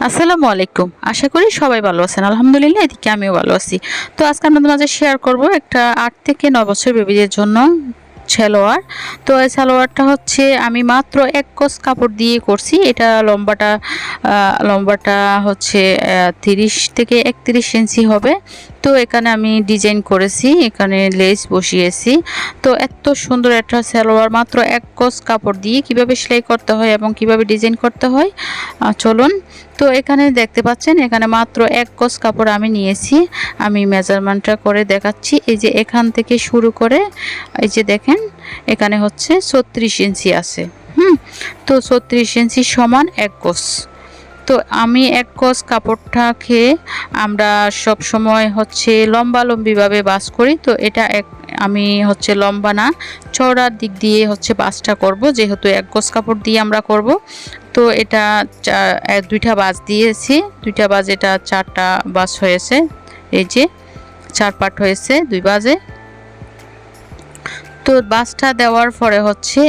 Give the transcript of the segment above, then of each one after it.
আসসালামু আলাইকুম। আশা করি সবাই ভালো আছেন। আলহামদুলিল্লাহ, এদিকে আমিও ভালো আছি। তো আজকে আপনাদের মাঝে শেয়ার করব একটা আট থেকে ন বছর বেবিদের জন্য সালোয়ার। তো এই সালোয়ারটা হচ্ছে আমি মাত্র এক কস কাপড় দিয়ে করছি। এটা লম্বাটা লম্বাটা হচ্ছে তিরিশ থেকে একত্রিশ ইঞ্চি হবে। তো এখানে আমি ডিজাইন করেছি, এখানে লেস বসিয়েছি। তো এত সুন্দর একটা সালোয়ার, মাত্র এক কস কাপড় দিয়ে কীভাবে সেলাই করতে হয় এবং কীভাবে ডিজাইন করতে হয় চলুন। তো এখানে দেখতে পাচ্ছেন, এখানে মাত্র এক কস কাপড় আমি নিয়েছি। আমি মেজারমেন্টটা করে দেখাচ্ছি। এই যে এখান থেকে শুরু করে, এই যে দেখেন, এখানে হচ্ছে ছত্রিশ ইঞ্চি আছে। হুম, তো ছত্রিশ ইঞ্চি সমান এক কোস তো আমি এক কাপড়টা খেয়ে আমরা সব সময় হচ্ছে লম্বা লম্বিভাবে বাস করি। তো এটা এক, আমি হচ্ছে লম্বা না, চওড়ার দিক দিয়ে হচ্ছে বাসটা করব, যেহেতু এক গোস কাপড় দিয়ে আমরা করব। তো এটা দুইটা বাস দিয়েছি, দুইটা বাজ এটা চারটা বাস হয়েছে, এই যে চার পাট হয়েছে দুই বাজে তো বাসটা দেওয়ার পরে হচ্ছে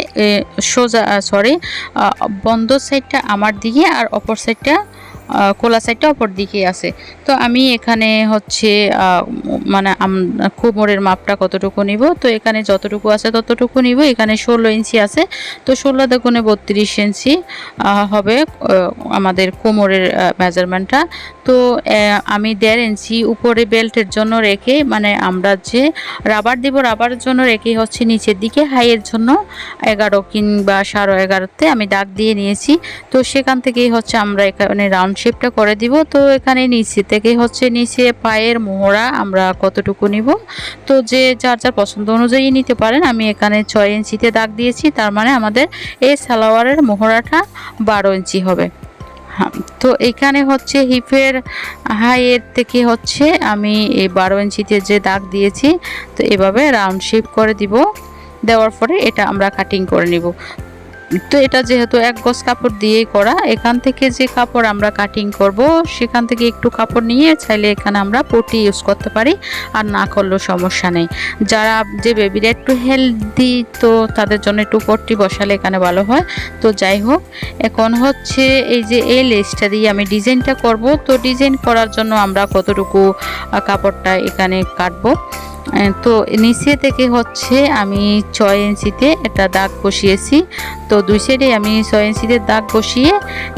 সোজা সরি বন্ধ সাইডটা আমার দিকে আর অপর সাইডটা খোলা সাইডটা অপর দিকে আছে। তো আমি এখানে হচ্ছে মানে কোমরের মাপটা কতটুকু নিব? তো এখানে যতটুকু আছে ততটুকু নিব। এখানে ষোলো ইঞ্চি আছে। তো ষোলো দেখুনে বত্রিশ ইঞ্চি হবে আমাদের কোমরের মেজারমেন্টটা তো আমি দেড় ইঞ্চি উপরে বেল্টের জন্য রেখে মানে আমরা যে রাবার দিব রাবারের জন্য রেখে হচ্ছে নিচের দিকে হাইয়ের জন্য এগারো কিংবা সাড়ে এগারোতে আমি দাগ দিয়ে নিয়েছি। তো সেখান থেকেই হচ্ছে আমরা এখানে রাউন্ড শেপটা করে দিব। তো এখানে নিচে থেকে হচ্ছে নিচে পায়ের মোহরা আমরা কতটুকু নিব? তো যে যার যার পছন্দ অনুযায়ী নিতে পারেন, আমি এখানে ছয় ইঞ্চিতে দাগ দিয়েছি, তার মানে আমাদের এই সালোয়ারের মোহরাটা বারো ইঞ্চি হবে। হ্যাঁ তো এখানে হচ্ছে হিপের হাইয়ের থেকে হচ্ছে আমি এই বারো ইঞ্চিতে যে দাগ দিয়েছি, তো এভাবে রাউন্ড শেপ করে দিব। দেওয়ার পরে এটা আমরা কাটিং করে নিব। তো এটা যেহেতু এক গজ কাপড় দিয়েই করা, এখান থেকে যে কাপড় আমরা কাটিং করব, সেখান থেকে একটু কাপড় নিয়ে চাইলে এখানে আমরা পটি ইউজ করতে পারি আর না করলেও সমস্যা নেই। যারা যে বেবিরা একটু হেলদি তো তাদের জন্য একটু পট্টি বসালে এখানে ভালো হয়। তো যাই হোক, এখন হচ্ছে এই যে এই লেসটা দিয়ে আমি ডিজাইনটা করব। তো ডিজাইন করার জন্য আমরা কতটুকু কাপড়টা এখানে কাটবো? তো নিচে থেকে হচ্ছে আমি ছয় ইঞ্চিতে একটা দাগ বসিয়েছি। তো দুই সাইডে আমি ছয় ইঞ্চিতে দাগ বসিয়ে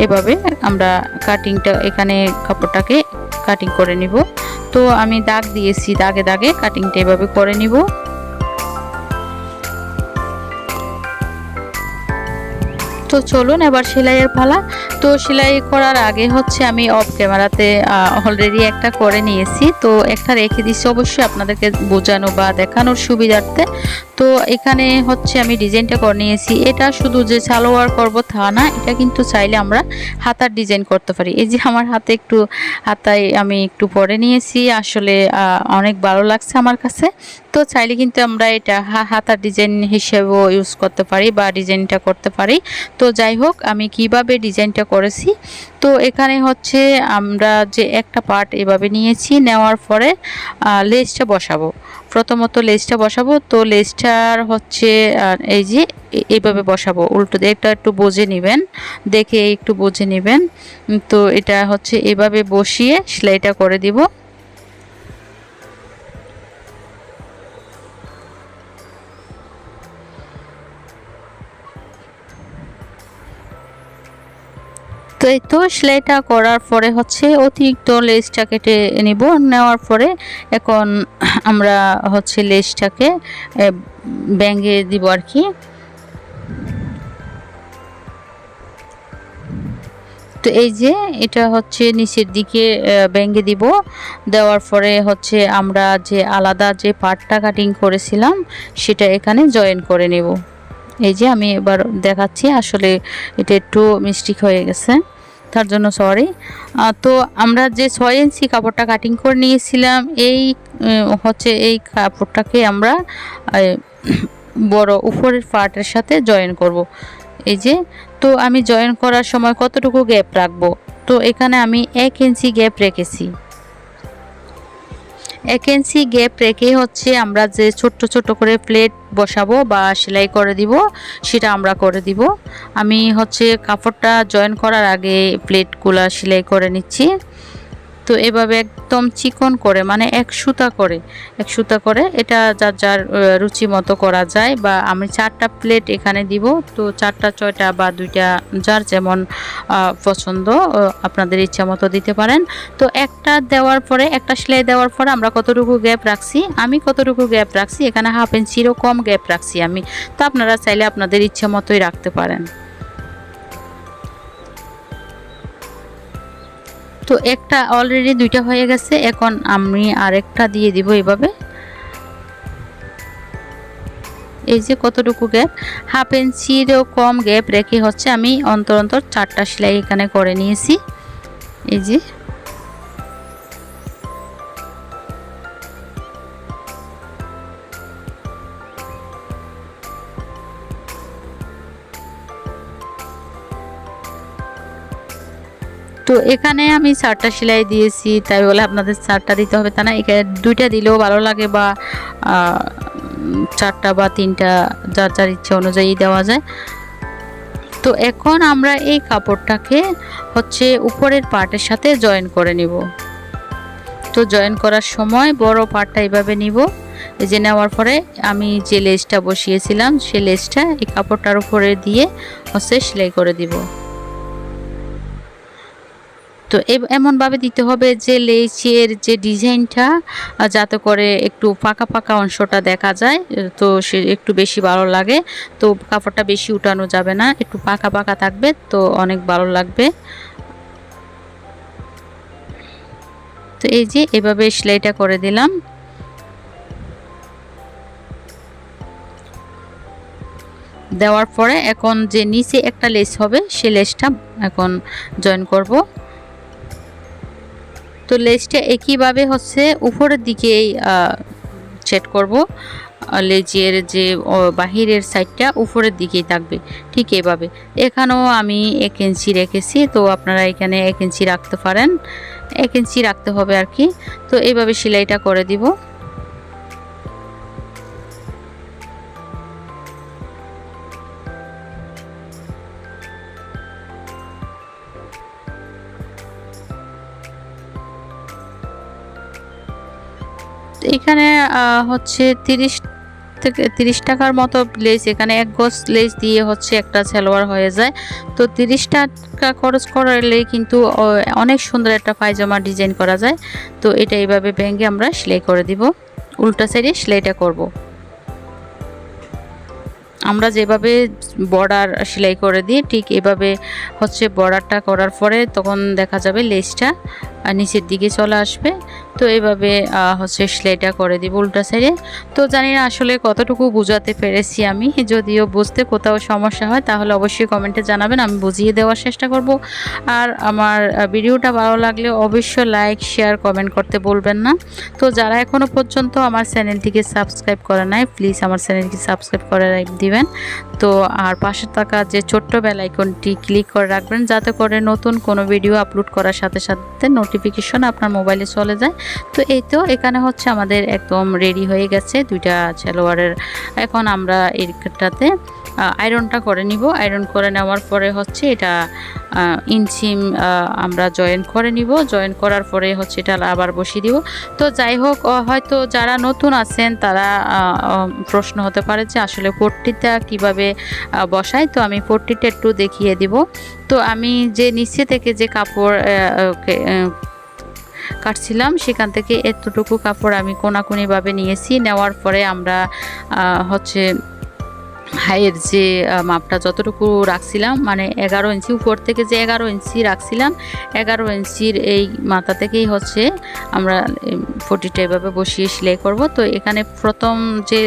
এভাবে আমরা কাটিংটা এখানে কাপড়টাকে কাটিং করে নিব। তো আমি দাগ দিয়েছি, দাগে দাগে কাটিংটা এভাবে করে নিব। তো চলুন এবার সেলাইয়ের পালা। তো সেলাই করার আগে হচ্ছে আমি অফ ক্যামেরাতে অলরেডি একটা করে নিয়েছি। তো একটা রেখে দিচ্ছি। অবশ্যই আপনাদেরকে বোঝানো বা দেখানোর সুবিধার্থে। তো এখানে হচ্ছে আমি ডিজাইনটা করে নিয়েছি। এটা শুধু যে সালোয়ার করব তা না, এটা কিন্তু চাইলে আমরা হাতার ডিজাইন করতে পারি। এই যে আমার হাতে একটু হাতায় আমি একটু পরে নিয়েছি, আসলে অনেক ভালো লাগছে আমার কাছে। তো চাইলে কিন্তু আমরা এটা হাতার ডিজাইন হিসেবেও ইউজ করতে পারি বা ডিজাইনটা করতে পারি। তো যাই হোক, আমি কীভাবে ডিজাইনটা করেছি? তো এখানে হচ্ছে আমরা যে একটা পার্ট এভাবে নিয়েছি, নেওয়ার পরে লেসটা বসাবো। প্রথমত লেজটা বসাবো। তো লেজটার হচ্ছে এই যে এইভাবে বসাবো। উল্টো দিয়ে একটু বোঝে নেবেন। দেখে একটু বোঝে নেবেন। তো এটা হচ্ছে এভাবে বসিয়ে সেলাইটা করে দিব। তো এই তো সেলাইটা করার পরে হচ্ছে অতিরিক্ত লেসটা কেটে নিব। নেওয়ার পরে এখন আমরা হচ্ছে লেসটাকে ব্যাঙ্গে দিব আর কি। তো এই যে এটা হচ্ছে নিচের দিকে ব্যাঙ্গে দিব। দেওয়ার পরে হচ্ছে আমরা যে আলাদা যে পার্টটা কাটিং করেছিলাম, সেটা এখানে জয়েন করে নেব। এই যে আমি এবার দেখাচ্ছি আসলে এটা একটু মিস্টেক হয়ে গেছে। তার জন্য সরি তো আমরা যে ছয় ইঞ্চি কাপড়টা কাটিং করে নিয়েছিলাম, এই হচ্ছে এই কাপড়টাকে আমরা বড় উপরের পার্টের সাথে জয়েন করব। এই যে, তো আমি জয়েন করার সময় কতটুকু গ্যাপ রাখব? তো এখানে আমি এক ইঞ্চি গ্যাপ রেখেছি। এক ইঞ্চি গ্যাপ রেখে হচ্ছে আমরা যে ছোট্ট ছোট করে প্লেট বসাবো বা সেলাই করে দিব, সেটা আমরা করে দিব। আমি হচ্ছে কাপড়টা জয়েন করার আগে প্লেটগুলা সেলাই করে নিচ্ছি। তো এভাবে একদম চিকন করে মানে এক সুতা করে, এক সুতা করে এটা যার যার রুচি মতো করা যায় বা আমি চারটা প্লেট এখানে দিব। তো চারটা, ছয়টা বা দুইটা যার যেমন পছন্দ আপনাদের ইচ্ছা মতো দিতে পারেন। তো একটা দেওয়ার পরে, একটা সেলাই দেওয়ার পরে আমরা কতটুকু গ্যাপ রাখছি? আমি কতটুকু গ্যাপ রাখছি? এখানে হাফ ইঞ্চিরও কম গ্যাপ রাখছি আমি। তো আপনারা চাইলে আপনাদের ইচ্ছা মতোই রাখতে পারেন। তো একটা অলরেডি দুইটা হয়ে গেছে, এখন আমি আরেকটা দিয়ে দিব এভাবে এই যে কতটুকু গ্যাপ হাফ ইঞ্চিরও কম গ্যাপ রেখে হচ্ছে আমি অন্তর অন্তর চারটা সেলাই এখানে করে নিয়েছি। এই যে তো এখানে আমি চারটা সেলাই দিয়েছি, তাই বলে আপনাদের চারটা দিতে হবে তা না। এখানে দুইটা দিলেও ভালো লাগে বা চারটা বা তিনটা যার যার ইচ্ছে অনুযায়ী দেওয়া যায়। তো এখন আমরা এই কাপড়টাকে হচ্ছে উপরের পার্টের সাথে জয়েন করে নিব। তো জয়েন করার সময় বড় পার্টটা এইভাবে নিব। এই যে নেওয়ার পরে আমি যে লেসটা বসিয়েছিলাম সেই লেসটা এই কাপড়টার উপরে দিয়ে হচ্ছে সেলাই করে দিব। তো এমনভাবে দিতে হবে যে লেচের যে ডিজাইনটা যাতে করে একটু পাকা পাকা অংশটা দেখা যায় তো সে একটু বেশি ভালো লাগে। তো কাপড়টা বেশি উঠানো যাবে না, একটু পাকা পাকা থাকবে, তো অনেক ভালো লাগবে। তো এই যে এভাবে সেলাইটা করে দিলাম। দেওয়ার পরে এখন যে নিচে একটা লেস হবে, সে লেসটা এখন জয়েন করব। তো লেজটা একইভাবে হচ্ছে উপরের দিকেই সেট করব। লেজের যে বাহিরের সাইডটা উপরের দিকেই থাকবে, ঠিক এভাবে। এখানেও আমি এক ইঞ্চি রেখেছি, তো আপনারা এখানে এক ইঞ্চি রাখতে পারেন। এক ইঞ্চি রাখতে হবে আর কি। তো এইভাবে সেলাইটা করে দিব। এখানে হচ্ছে তিরিশ থেকে তিরিশ টাকার মতো লেস এখানে এক গজ লেস দিয়ে হচ্ছে একটা সালোয়ার হয়ে যায়। তো তিরিশ টাকা খরচ করলে কিন্তু অনেক সুন্দর একটা পায়জামা ডিজাইন করা যায়। তো এটা এইভাবে ভেঙে আমরা সেলাই করে দিব। উল্টা সাইডে সেলাইটা করব। আমরা যেভাবে বর্ডার সেলাই করে দিই, ঠিক এভাবে হচ্ছে বর্ডারটা করার পরে তখন দেখা যাবে লেসটা নিচের দিকে চলে আসবে। তো এইভাবে আহ, হচ্ছে সেলাইটা করে দিব উল্টা সাইডে। তো জানি না আসলে কতটুকু বোঝাতে পেরেছি আমি যদিও বুঝতে কোথাও সমস্যা হয় তাহলে অবশ্যই কমেন্টে জানাবেন আমি বুঝিয়ে দেওয়ার চেষ্টা করব। আর আমার ভিডিওটা ভালো লাগলে অবশ্যই লাইক শেয়ার কমেন্ট করতে বলবেন না। তো যারা এখনও পর্যন্ত আমার চ্যানেলটিকে সাবস্ক্রাইব করে নাই প্লিজ আমার চ্যানেলটি সাবস্ক্রাইব করে দিবেন। তো আর পাশে থাকা যে ছোট্ট বেল আইকনটি ক্লিক করে রাখবেন যাতে করে নতুন কোনো ভিডিও আপলোড করার সাথে সাথে নোটিফিকেশন আপনার মোবাইলে চলে যায়। তো এই তো এখানে হচ্ছে আমাদের একদম রেডি হয়ে গেছে দুইটা সালোয়ারের এখন আমরা এইটাতে আয়রনটা করে নিব। আয়রন করে নেওয়ার পরে হচ্ছে এটা ইনসিম আমরা জয়েন করে নিব। জয়েন করার পরে হচ্ছে এটা আবার বসিয়ে দিব। তো যাই হোক হয়তো যারা নতুন আছেন তারা প্রশ্ন হতে পারে যে আসলে পট্টিটা কীভাবে বসায় তো আমি পট্টিটা একটু দেখিয়ে দিব। তো আমি যে নিচে থেকে যে কাপড় কাটছিলাম, সেখান থেকে এতটুকু কাপড় আমি কোনাকুনিভাবে নিয়েছি। নেওয়ার পরে আমরা হচ্ছে হাইয়ের যে মাপটা যতটুকু রাখছিলাম মানে এগারো ইঞ্চি, উপর থেকে যে এগারো ইঞ্চি রাখছিলাম, এগারো ইঞ্চির এই মাথা থেকেই হচ্ছে আমরা ফটিটা এভাবে বসিয়ে সেলাই করব। তো এখানে প্রথম যে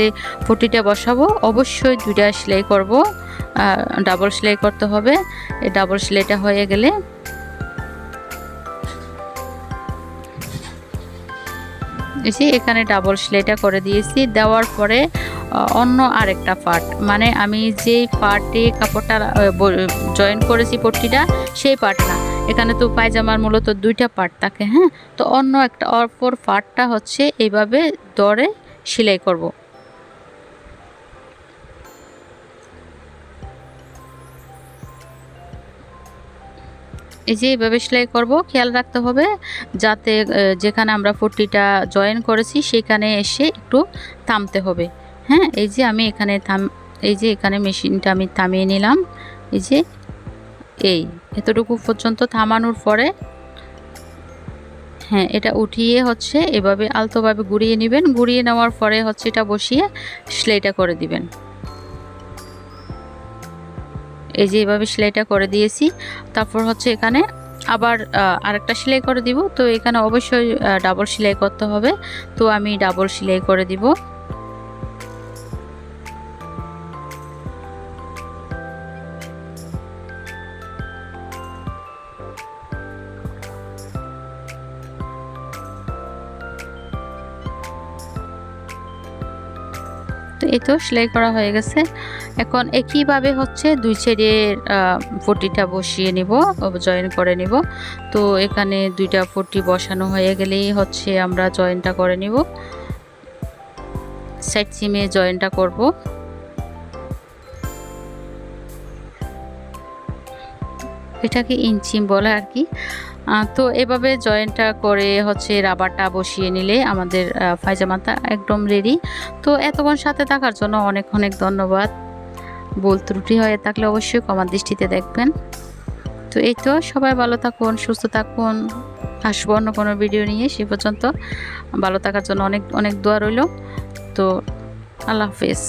ফটিটা বসাবো, অবশ্যই দুইটা সেলাই করব। ডাবল সেলাই করতে হবে। এই ডাবল সেলাইটা হয়ে গেলে এখানে ডাবল সেলাইটা করে দিয়েছি। দেওয়ার পরে অন্য আরেকটা পার্ট মানে আমি যেই পার্টে কাপড়টা জয়েন করেছি পট্টিটা, সেই পার্ট না। এখানে তো পায়জামার মূলত দুইটা পার্ট থাকে হ্যাঁ? তো অন্য একটা, অপর পার্টটা হচ্ছে এইভাবে দরে সেলাই করব। এই যে এইভাবে সেলাই করব, খেয়াল রাখতে হবে যাতে যেখানে আমরা পট্টিটা জয়েন করেছি, সেখানে এসে একটু থামতে হবে। হ্যাঁ এই যে আমি এখানে থাম, এই যে এখানে মেশিনটা আমি থামিয়ে নিলাম। এই যে, এই, এতটুকু পর্যন্ত থামানোর পরে হ্যাঁ এটা উঠিয়ে হচ্ছে, এভাবে আলতোভাবে ঘুরিয়ে নেবেন। ঘুরিয়ে নেওয়ার পরে হচ্ছে এটা বসিয়ে সেলাইটা করে দিবেন। এই যে এভাবে সেলাইটা করে দিয়েছি। তারপর হচ্ছে এখানে আবার আরেকটা সেলাই করে দিব। তো এখানে অবশ্যই ডাবল সেলাই করতে হবে। তো আমি ডাবল সেলাই করে দিব। তো এই তো সেলাই করা হয়ে গেছে। এখন একইভাবে হচ্ছে দুই সাইডের পট্টিটা বসিয়ে নিব, জয়েন করে নিব। তো এখানে দুইটা পট্টি বসানো হয়ে গেলেই হচ্ছে আমরা জয়েনটা করে নিব। সাইড সিমে জয়েনটা করব। এটাকে ইঞ্চিম বলে আর কি। তো এভাবে জয়েন্টটা করে হচ্ছে রাবারটা বসিয়ে নিলে আমাদের পায়জামাটা একদম রেডি তো এতক্ষণ সাথে থাকার জন্য অনেক অনেক ধন্যবাদ। ভুল ত্রুটি হয়ে থাকলে অবশ্যই কমার দৃষ্টিতে দেখবেন। তো এই তো, সবাই ভালো থাকুন, সুস্থ থাকুন। আসব অন্য কোনো ভিডিও নিয়ে, সে পর্যন্ত। ভালো থাকার জন্য অনেক অনেক দোয়া রইল। তো আল্লাহ হাফেজ।